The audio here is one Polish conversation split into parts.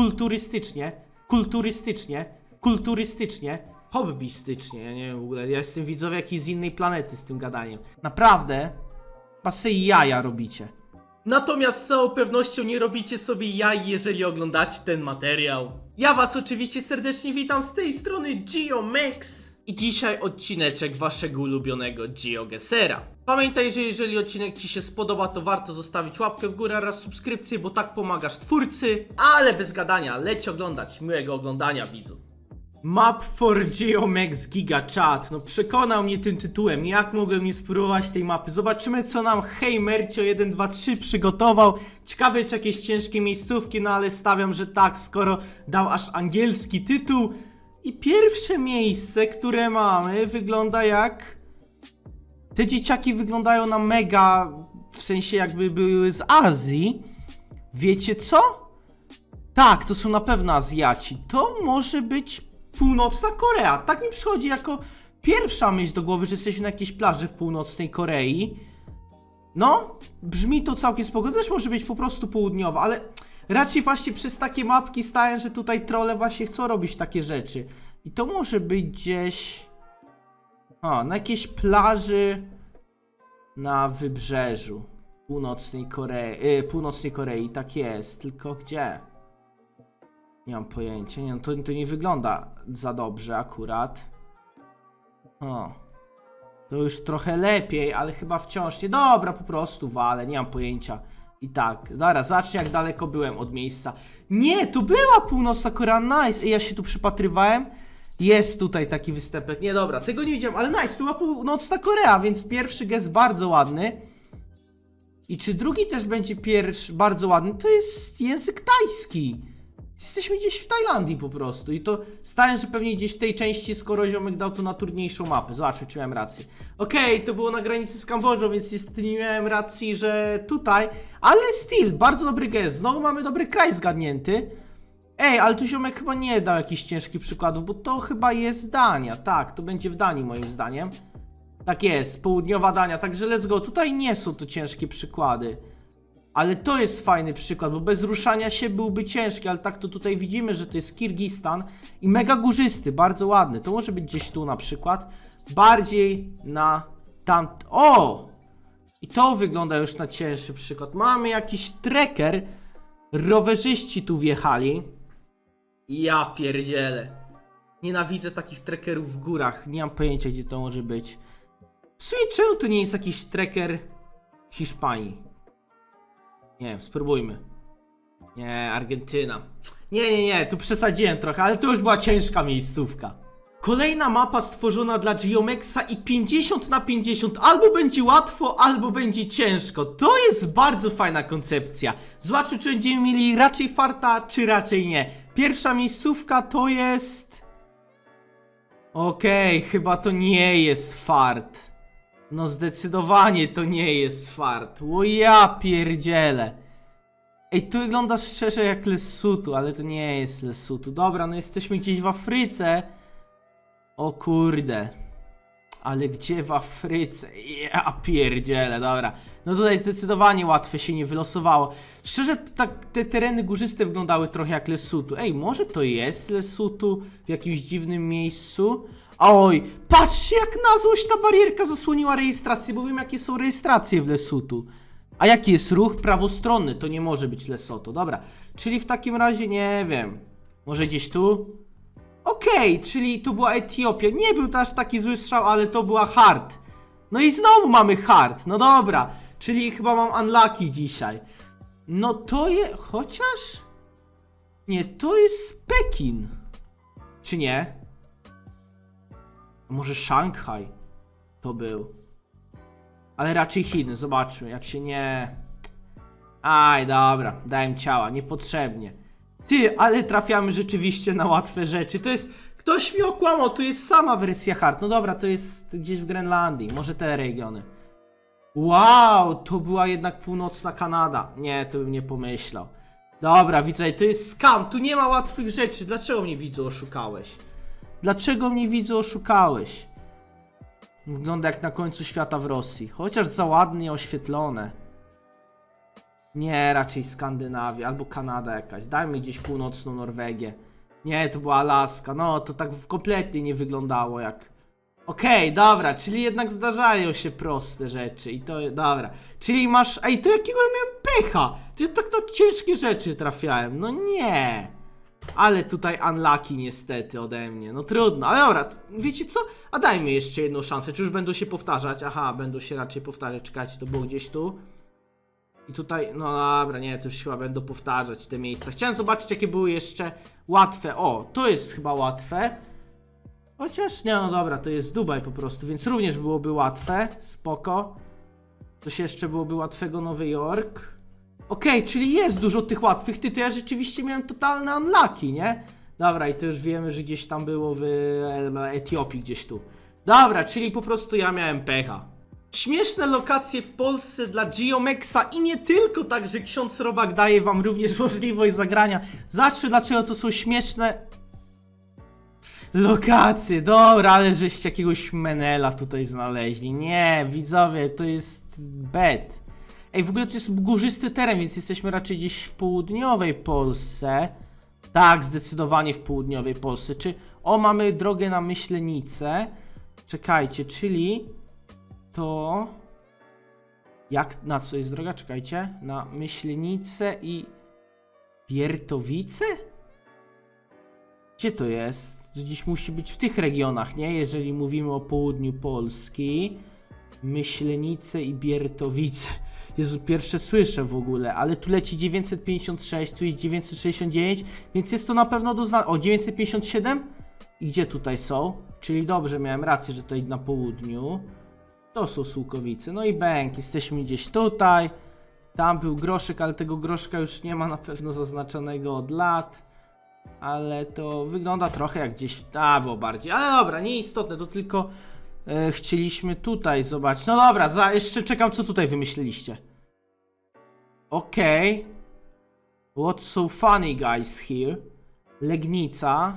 kulturystycznie, kulturystycznie, kulturystycznie, hobbystycznie, ja nie wiem w ogóle, ja jestem widzowie jakiś z innej planety z tym gadaniem. Naprawdę, pasy jaja robicie. Natomiast z całą pewnością nie robicie sobie jaj, jeżeli oglądacie ten materiał. Ja was oczywiście serdecznie witam z tej strony GeoMax. I dzisiaj odcineczek waszego ulubionego GeoGesera. Pamiętaj, że jeżeli odcinek ci się spodoba, to warto zostawić łapkę w górę oraz subskrypcję, bo tak pomagasz twórcy. Ale bez gadania, leć oglądać. Miłego oglądania, widzu. Map for Geomax Giga Chat. No przekonał mnie tym tytułem. Jak mogłem nie spróbować tej mapy? Zobaczymy co nam Hej Mercio 123 przygotował. Ciekawe czy jakieś ciężkie miejscówki, no ale stawiam, że tak, skoro dał aż angielski tytuł. I pierwsze miejsce, które mamy, wygląda jak... Te dzieciaki wyglądają na mega, w sensie jakby były z Azji. Wiecie co? Tak, to są na pewno Azjaci. To może być północna Korea. Tak mi przychodzi jako pierwsza myśl do głowy, że jesteśmy na jakiejś plaży w północnej Korei. No, brzmi to całkiem spoko. Też może być po prostu południowa, ale raczej właśnie przez takie mapki staję, że tutaj trole właśnie chcą robić takie rzeczy. I to może być gdzieś... A, na jakiejś plaży na wybrzeżu północnej Korei. Yy, północnej Korei, tak jest. Tylko gdzie? Nie mam pojęcia. Nie, no to, to nie wygląda za dobrze akurat. O. To już trochę lepiej, ale chyba wciąż nie. Dobra, po prostu wale, nie mam pojęcia. I tak, zaraz, zacznij jak daleko byłem od miejsca. Nie, to była północna Korea, nice. Ej, ja się tu przypatrywałem. Jest tutaj taki występek. Nie, dobra, tego nie widziałem, ale nice, to była północna Korea, więc pierwszy gest bardzo ładny. I czy drugi też będzie pierwszy bardzo ładny? To jest język tajski. Jesteśmy gdzieś w Tajlandii po prostu i to stałem, że pewnie gdzieś w tej części, skoro ziomek dał to na trudniejszą mapę. Zobaczmy, czy miałem rację. Okej, to było na granicy z Kambodżą, więc niestety nie miałem racji, że tutaj, ale still, bardzo dobry gest. Znowu mamy dobry kraj zgadnięty. Ej, ale tu ziomek chyba nie dał jakichś ciężkich przykładów, bo to chyba jest Dania. Tak, to będzie w Danii moim zdaniem. Tak jest, południowa Dania, także let's go. Tutaj nie są to ciężkie przykłady. Ale to jest fajny przykład, bo bez ruszania się byłby ciężki, ale tak to tutaj widzimy, że to jest Kirgistan i mega górzysty, bardzo ładny. To może być gdzieś tu na przykład. Bardziej na tam... O! I to wygląda już na cięższy przykład. Mamy jakiś trekker. Rowerzyści tu wjechali. Ja pierdzielę. Nienawidzę takich trekkerów w górach. Nie mam pojęcia, gdzie to może być. W sumie czemu to nie jest jakiś trekker Hiszpanii? Nie wiem, spróbujmy. Nie, Argentyna. Nie, nie, nie, tu przesadziłem trochę, ale to już była ciężka miejscówka. Kolejna mapa stworzona dla Geomexa i 50 na 50 albo będzie łatwo, albo będzie ciężko. To jest bardzo fajna koncepcja. Zobaczmy, czy będziemy mieli raczej farta, czy raczej nie. Pierwsza miejscówka to jest... Okej, chyba to nie jest fart. No zdecydowanie to nie jest fart. O ja pierdzielę. Ej, tu wygląda szczerze jak Lesotho, ale to nie jest Lesotho. Dobra, no jesteśmy gdzieś w Afryce. O kurde. Ale gdzie w Afryce? Ja pierdzielę, dobra. No tutaj zdecydowanie łatwe się nie wylosowało. Szczerze, tak te tereny górzyste wyglądały trochę jak Lesotho. Ej, może to jest Lesotho w jakimś dziwnym miejscu? Oj, patrzcie jak na złość ta barierka zasłoniła rejestrację, bo wiem jakie są rejestracje w Lesotho. A jaki jest ruch prawostronny? To nie może być Lesotho. Dobra, czyli w takim razie nie wiem. Może gdzieś tu? Okej, czyli tu była Etiopia. Nie był to aż taki zły strzał, ale to była hard. No i znowu mamy hard. No dobra, czyli chyba mam unlucky dzisiaj. No to jest... chociaż... Nie, to jest Pekin. Czy nie? Może Szanghaj to był. Ale raczej Chiny, zobaczmy, jak się nie... Aj, dobra, dałem ciała, niepotrzebnie. Ty, ale trafiamy rzeczywiście na łatwe rzeczy. To jest... Ktoś mi okłamał, to jest sama wersja hard. No dobra, to jest gdzieś w Grenlandii, może te regiony. Wow, to była jednak północna Kanada. Nie, to bym nie pomyślał. Dobra, widzę, to jest skam, tu nie ma łatwych rzeczy. Dlaczego mnie widzu oszukałeś? Dlaczego mnie widzu oszukałeś? Wygląda jak na końcu świata w Rosji. Chociaż za ładnie oświetlone. Nie, raczej Skandynawia albo Kanada jakaś. Dajmy gdzieś północną Norwegię. Nie, to była Alaska. No, to tak kompletnie nie wyglądało jak. Okej, dobra, czyli jednak zdarzają się proste rzeczy i to, dobra. Czyli masz, ej, to jakiego ja miałem pecha? To ja tak na ciężkie rzeczy trafiałem, no nie. Ale tutaj unlucky niestety ode mnie, no trudno, ale dobra, wiecie co? A dajmy jeszcze jedną szansę, czy już będą się powtarzać? Aha, będą się raczej powtarzać, czekajcie, to było gdzieś tu. I tutaj, no dobra, nie, to już chyba będą powtarzać te miejsca. Chciałem zobaczyć, jakie były jeszcze łatwe. O, to jest chyba łatwe. Chociaż, nie, no dobra, to jest Dubaj po prostu, więc również byłoby łatwe. Spoko. Coś jeszcze byłoby łatwego, Nowy Jork. Okej, czyli jest dużo tych łatwych. Ty, to ja rzeczywiście miałem totalne unlucky, nie? Dobra, i to już wiemy, że gdzieś tam było w e, Etiopii, gdzieś tu. Dobra, czyli po prostu ja miałem pecha. Śmieszne lokacje w Polsce dla Geomexa i nie tylko, także ksiądz Robak daje wam również możliwość zagrania. Zacznę dlaczego to są śmieszne lokacje. Dobra, ale żeście jakiegoś menela tutaj znaleźli. Nie, widzowie, to jest bed. Ej, w ogóle to jest górzysty teren, więc jesteśmy raczej gdzieś w południowej Polsce. Tak, zdecydowanie w południowej Polsce. Czy o, mamy drogę na Myślenicę. Czekajcie, czyli to jak na co jest droga? Czekajcie. Na Myślenicę i Piertowice? Gdzie to jest? To Gdzieś musi być w tych regionach, nie? Jeżeli mówimy o południu Polski. Myślenice i Biertowice. Jezu, pierwsze słyszę w ogóle, ale tu leci 956, tu jest 969, więc jest to na pewno do zna... O, 957? I gdzie tutaj są? Czyli dobrze, miałem rację, że to na południu. To są Sułkowice. No i bęk, jesteśmy gdzieś tutaj. Tam był groszek, ale tego groszka już nie ma na pewno zaznaczonego od lat. Ale to wygląda trochę jak gdzieś. A, było bardziej. Ale dobra, nieistotne, to tylko e, chcieliśmy tutaj zobaczyć. No dobra, za, jeszcze czekam, co tutaj wymyśliliście. Okej. What's so funny, guys, here? Legnica.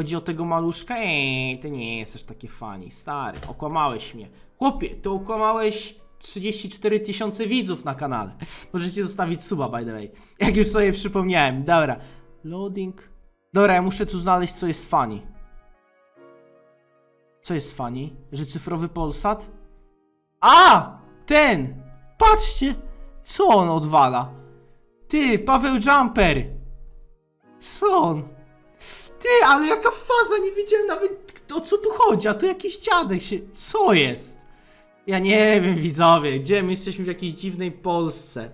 Chodzi o tego maluszka? Eee, ty nie jesteś takie funny, stary. Okłamałeś mnie. Chłopie, ty okłamałeś 34 tysiące widzów na kanale. Możecie zostawić suba, by the way. Jak już sobie przypomniałem. Dobra. Loading. Dobra, ja muszę tu znaleźć, co jest funny. Co jest funny? Że cyfrowy Polsat? A! Ten! Patrzcie! Co on odwala? Ty, Paweł Jumper! Co on? Ty, ale jaka faza, nie wiedziałem nawet o co tu chodzi, a tu jakiś dziadek się... Co jest? Ja nie wiem, widzowie, gdzie my jesteśmy w jakiejś dziwnej Polsce.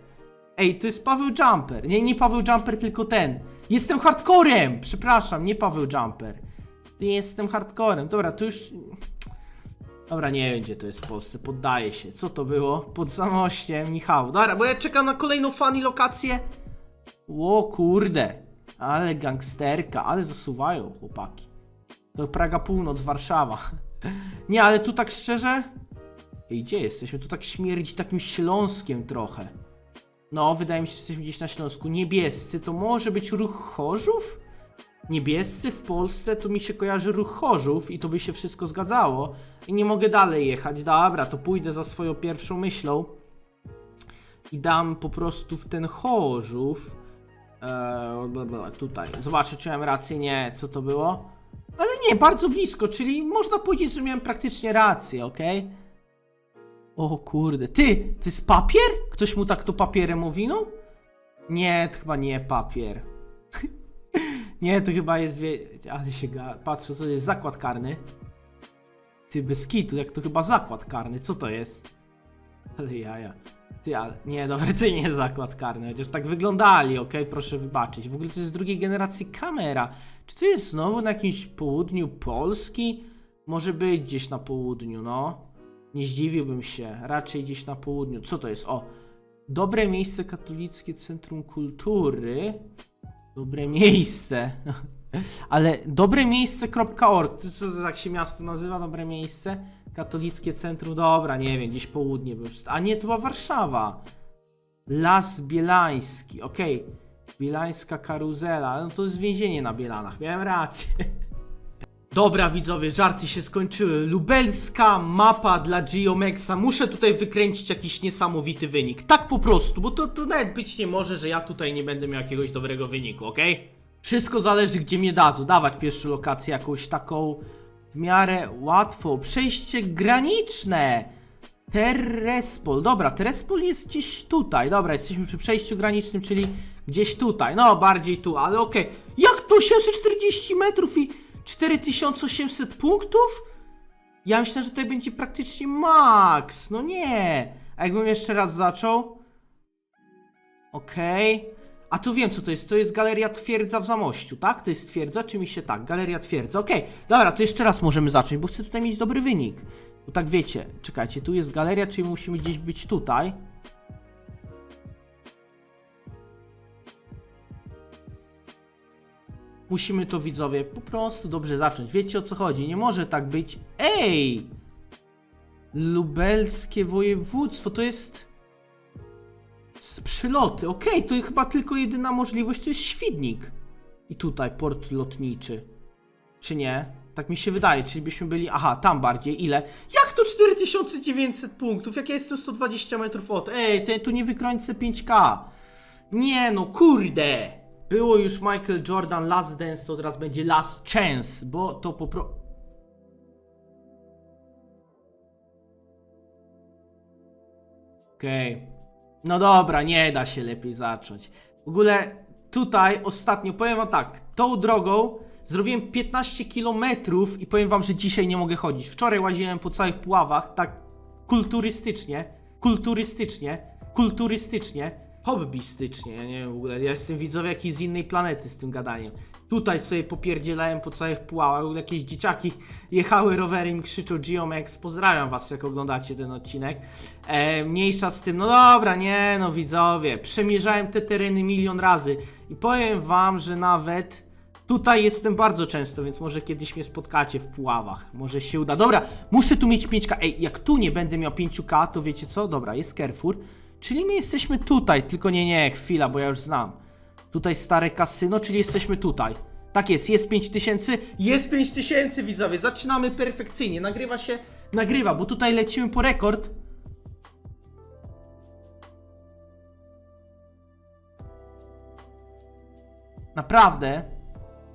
Ej, to jest Paweł Jumper. Nie, nie Paweł Jumper, tylko ten. Jestem hardcorem! Przepraszam, nie Paweł Jumper. Jestem hardcorem. Dobra, to już... Dobra, nie wiem gdzie to jest w Polsce, poddaję się. Co to było? Pod Zamościem, Michał. Dobra, bo ja czekam na kolejną funny lokację. O kurde, ale gangsterka, ale zasuwają chłopaki. To Praga Północ, Warszawa. Nie, ale tu tak szczerze... Ej, gdzie jesteśmy? Tu tak śmierdzi takim Śląskiem trochę. No, wydaje mi się, że jesteśmy gdzieś na Śląsku. Niebiescy to może być ruch Chorzów? Niebiescy w Polsce to mi się kojarzy ruch Chorzów i to by się wszystko zgadzało. I nie mogę dalej jechać. Dobra, to pójdę za swoją pierwszą myślą. I dam po prostu w ten Chorzów. Eee, tutaj. Zobaczę, czy miałem rację. Nie, co to było? Ale nie, bardzo blisko, czyli można powiedzieć, że miałem praktycznie rację, ok? O kurde, ty, to jest papier? Ktoś mu tak to papierem owinął? Nie, to chyba nie papier. nie, to chyba jest, wie... ale się ga... patrzę, co to jest zakład karny. Ty, bez kitu, jak to chyba zakład karny, co to jest? Ale jaja. Ty, ale... Nie, dobra, to nie zakład karny, chociaż tak wyglądali, okej, proszę wybaczyć. W ogóle to jest drugiej generacji kamera. Czy to jest znowu na jakimś południu Polski? Może być gdzieś na południu, no. Nie zdziwiłbym się, raczej gdzieś na południu. Co to jest? O, dobre miejsce katolickie Centrum Kultury. Dobre miejsce. Ale dobre miejsce.org. To co tak się miasto nazywa? Dobre miejsce? Katolickie Centrum, dobra, nie wiem, gdzieś południe. bym- A nie, to była Warszawa. Las Bielański, okej. Bielańska karuzela, no to jest więzienie na Bielanach, miałem rację. Dobra widzowie, żarty się skończyły. Lubelska mapa dla Geomexa. Muszę tutaj wykręcić jakiś niesamowity wynik. Tak po prostu, bo to, to nawet być nie może, że ja tutaj nie będę miał jakiegoś dobrego wyniku, ok? Wszystko zależy gdzie mnie dadzą. Dawać pierwszą lokację jakąś taką w miarę łatwą. Przejście graniczne. Terrespol. Dobra, Terrespol jest gdzieś tutaj. Dobra, jesteśmy przy przejściu granicznym, czyli gdzieś tutaj. No, bardziej tu, ale okej. Jak to 840 metrów i 4800 punktów? Ja myślę, że tutaj będzie praktycznie max. No nie. A jakbym jeszcze raz zaczął? Okej. A tu wiem co to jest. To jest galeria twierdza w Zamościu, tak? To jest twierdza, czy mi się tak? Galeria twierdza, okej. Dobra, to jeszcze raz możemy zacząć, bo chcę tutaj mieć dobry wynik. Bo tak wiecie, czekajcie, tu jest galeria, czyli musimy gdzieś być tutaj. Musimy to widzowie po prostu dobrze zacząć. Wiecie o co chodzi? Nie może tak być. Ej! Lubelskie województwo to jest. Przyloty. Okej, to chyba tylko jedyna możliwość to jest Świdnik. I tutaj port lotniczy. Czy nie? Tak mi się wydaje, czyli byśmy byli. Aha, tam bardziej. Ile? Jak to 4900 punktów? Jak ja jestem 120 metrów od. Ej, te, tu nie wykręcę 5K. Nie no, kurde! Było już Michael Jordan Last Dance, to teraz będzie Last Chance, bo to po pro... Okej. No dobra, nie da się lepiej zacząć. W ogóle tutaj ostatnio, powiem wam tak, tą drogą zrobiłem 15 km i powiem wam, że dzisiaj nie mogę chodzić. Wczoraj łaziłem po całych Puławach, tak kulturystycznie, kulturystycznie, kulturystycznie, hobbystycznie, ja nie wiem w ogóle, ja jestem widzowie jakiś z innej planety z tym gadaniem. Tutaj sobie popierdzielałem po całych ogóle jakieś dzieciaki jechały rowerem i krzyczą Geomex, pozdrawiam was jak oglądacie ten odcinek. E, mniejsza z tym, no dobra, nie no widzowie, przemierzałem te tereny milion razy i powiem wam, że nawet Tutaj jestem bardzo często, więc może kiedyś mnie spotkacie w Puławach. Może się uda. Dobra, muszę tu mieć 5K. Ej, jak tu nie będę miał 5K, to wiecie co? Dobra, jest Carrefour. Czyli my jesteśmy tutaj, tylko nie, nie, chwila, bo ja już znam. Tutaj stare kasyno, czyli jesteśmy tutaj. Tak jest, jest 5000, jest 5000 widzowie, zaczynamy perfekcyjnie, nagrywa się, nagrywa, bo tutaj lecimy po rekord. Naprawdę,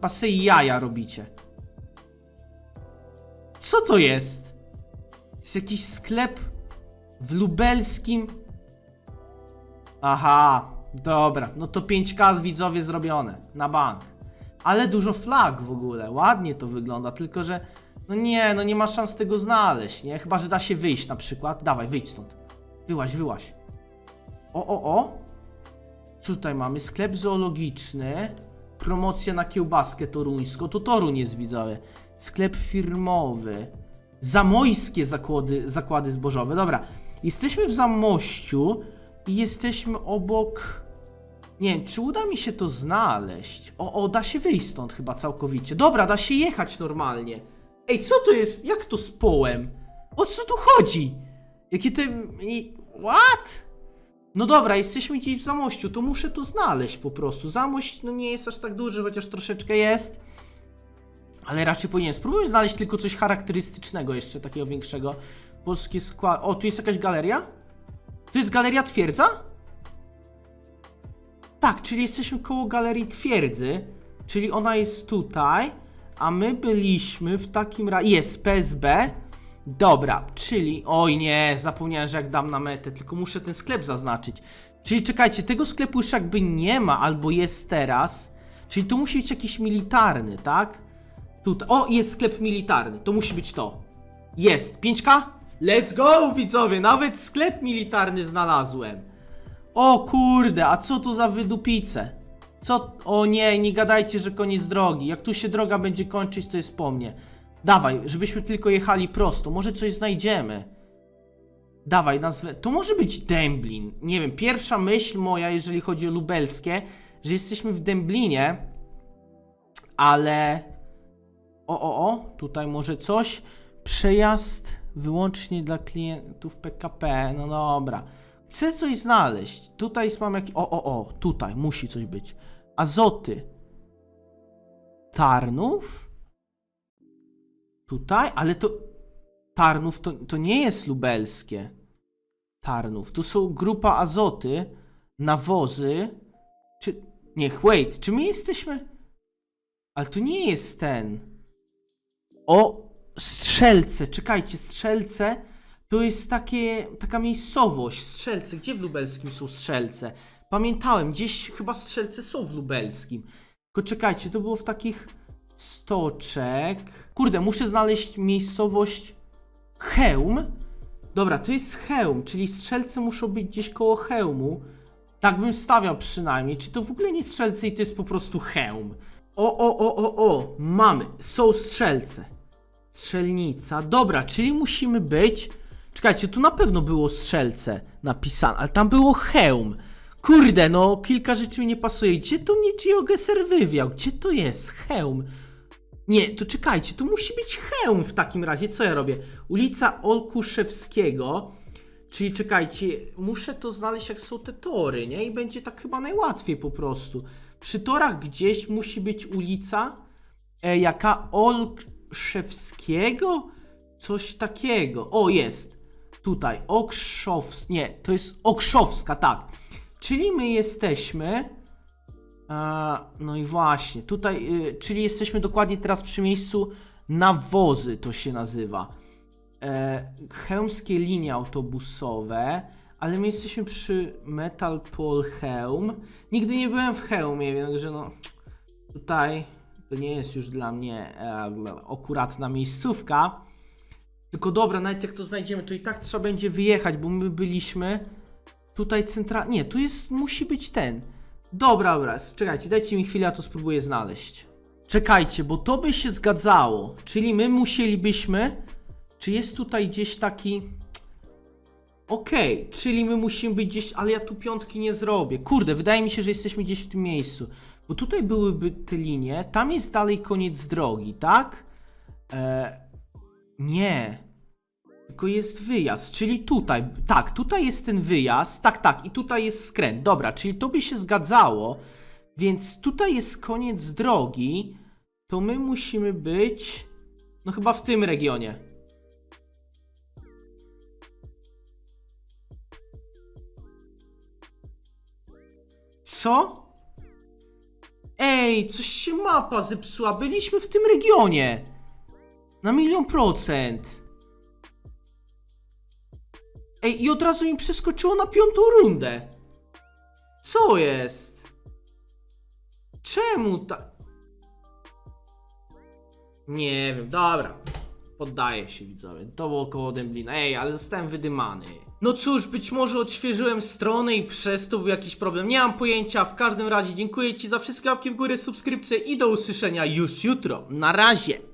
pasy jaja robicie. Co to jest? Jest jakiś sklep w lubelskim. Aha, dobra, no to 5K widzowie zrobione, na bank. Ale dużo flag w ogóle, ładnie to wygląda, tylko że no nie, no nie ma szans tego znaleźć, nie? Chyba, że da się wyjść na przykład. Dawaj, wyjdź stąd. Wyłaź, wyłaź. O, o, o. Co tutaj mamy? Sklep zoologiczny. Promocja na kiełbaskę toruńską. To Toruń jest widzowie. Sklep firmowy. Zamojskie zakłady, zakłady zbożowe. Dobra. Jesteśmy w Zamościu i jesteśmy obok... Nie wiem, czy uda mi się to znaleźć? O, o, da się wyjść stąd chyba całkowicie. Dobra, da się jechać normalnie. Ej, co to jest? Jak to z połem? O co tu chodzi? Jakie te... What? No dobra, jesteśmy gdzieś w Zamościu, to muszę to znaleźć po prostu. Zamość no nie jest aż tak duży, chociaż troszeczkę jest. Ale raczej powinien. Spróbujmy znaleźć tylko coś charakterystycznego jeszcze, takiego większego. Polskie skład... O, tu jest jakaś galeria? Tu jest galeria twierdza? Tak, czyli jesteśmy koło galerii twierdzy. Czyli ona jest tutaj, a my byliśmy w takim razie... Jest PSB. Dobra, czyli... Oj nie, zapomniałem, że jak dam na metę, tylko muszę ten sklep zaznaczyć. Czyli czekajcie, tego sklepu już jakby nie ma, albo jest teraz. Czyli tu musi być jakiś militarny, tak? Tutaj. O, jest sklep militarny. To musi być to. Jest. 5K? Let's go, widzowie. Nawet sklep militarny znalazłem. O kurde, a co to za wydupice? Co? O nie, nie gadajcie, że koniec drogi. Jak tu się droga będzie kończyć, to jest po mnie. Dawaj, żebyśmy tylko jechali prosto. Może coś znajdziemy. Dawaj, nazwę. To może być Dęblin. Nie wiem, pierwsza myśl moja, jeżeli chodzi o lubelskie, że jesteśmy w Dęblinie, ale. O, o, o, tutaj może coś. Przejazd wyłącznie dla klientów PKP. No dobra. Chcę coś znaleźć. Tutaj mam jakiś. O, o, o, tutaj musi coś być. Azoty. Tarnów? Tutaj? Ale to... Tarnów to, to nie jest lubelskie. Tarnów. Tu są grupa azoty, nawozy. Czy... Nie, wait, czy my jesteśmy... Ale to nie jest ten. O, Strzelce, czekajcie, Strzelce to jest takie, taka miejscowość, Strzelce, gdzie w Lubelskim są Strzelce? Pamiętałem, gdzieś chyba Strzelce są w Lubelskim. Tylko czekajcie, to było w takich stoczek. Kurde, muszę znaleźć miejscowość Chełm. Dobra, to jest Chełm, czyli Strzelce muszą być gdzieś koło Chełmu. Tak bym stawiał przynajmniej. Czy to w ogóle nie Strzelce i to jest po prostu Chełm? O, o, o, o, o, mamy, są Strzelce. Strzelnica. Dobra, czyli musimy być. Czekajcie, tu na pewno było strzelce napisane, ale tam było hełm. Kurde, no kilka rzeczy mi nie pasuje. Gdzie to mnie GeoGuessr wywiał? Gdzie to jest? Hełm. Nie, to czekajcie, tu musi być hełm w takim razie. Co ja robię? Ulica Olkuszewskiego. Czyli czekajcie, muszę to znaleźć jak są te tory, nie? I będzie tak chyba najłatwiej po prostu. Przy torach gdzieś musi być ulica e, jaka Olkszewskiego? Coś takiego. O, jest. Tutaj. Okrzows... Nie, to jest Okrzowska, tak. Czyli my jesteśmy... E, no i właśnie, tutaj, y, czyli jesteśmy dokładnie teraz przy miejscu nawozy, to się nazywa. E, chełmskie linie autobusowe, ale my jesteśmy przy Metal Pole Chełm. Nigdy nie byłem w Chełmie, więc że no tutaj to nie jest już dla mnie e, akuratna miejscówka. Tylko dobra, nawet jak to znajdziemy, to i tak trzeba będzie wyjechać, bo my byliśmy tutaj centralnie. Nie, tu jest, musi być ten. Dobra, dobra, czekajcie, dajcie mi chwilę, ja to spróbuję znaleźć. Czekajcie, bo to by się zgadzało. Czyli my musielibyśmy. Czy jest tutaj gdzieś taki. Okej, czyli my musimy być gdzieś, ale ja tu piątki nie zrobię. Kurde, wydaje mi się, że jesteśmy gdzieś w tym miejscu. Bo tutaj byłyby te linie, tam jest dalej koniec drogi, tak? E, nie. Tylko jest wyjazd, czyli tutaj. Tak, tutaj jest ten wyjazd. Tak, tak, i tutaj jest skręt. Dobra, czyli to by się zgadzało. Więc tutaj jest koniec drogi. To my musimy być. No chyba w tym regionie. Co? Ej, coś się mapa zepsuła. Byliśmy w tym regionie. Na milion procent. Ej, i od razu mi przeskoczyło na piątą rundę. Co jest? Czemu tak? Nie wiem, dobra. Poddaję się widzowie. To było koło Dęblina. Ej, ale zostałem wydymany. No cóż, być może odświeżyłem stronę i przez to był jakiś problem. Nie mam pojęcia. W każdym razie dziękuję Ci za wszystkie łapki w górę, subskrypcje i do usłyszenia już jutro. Na razie.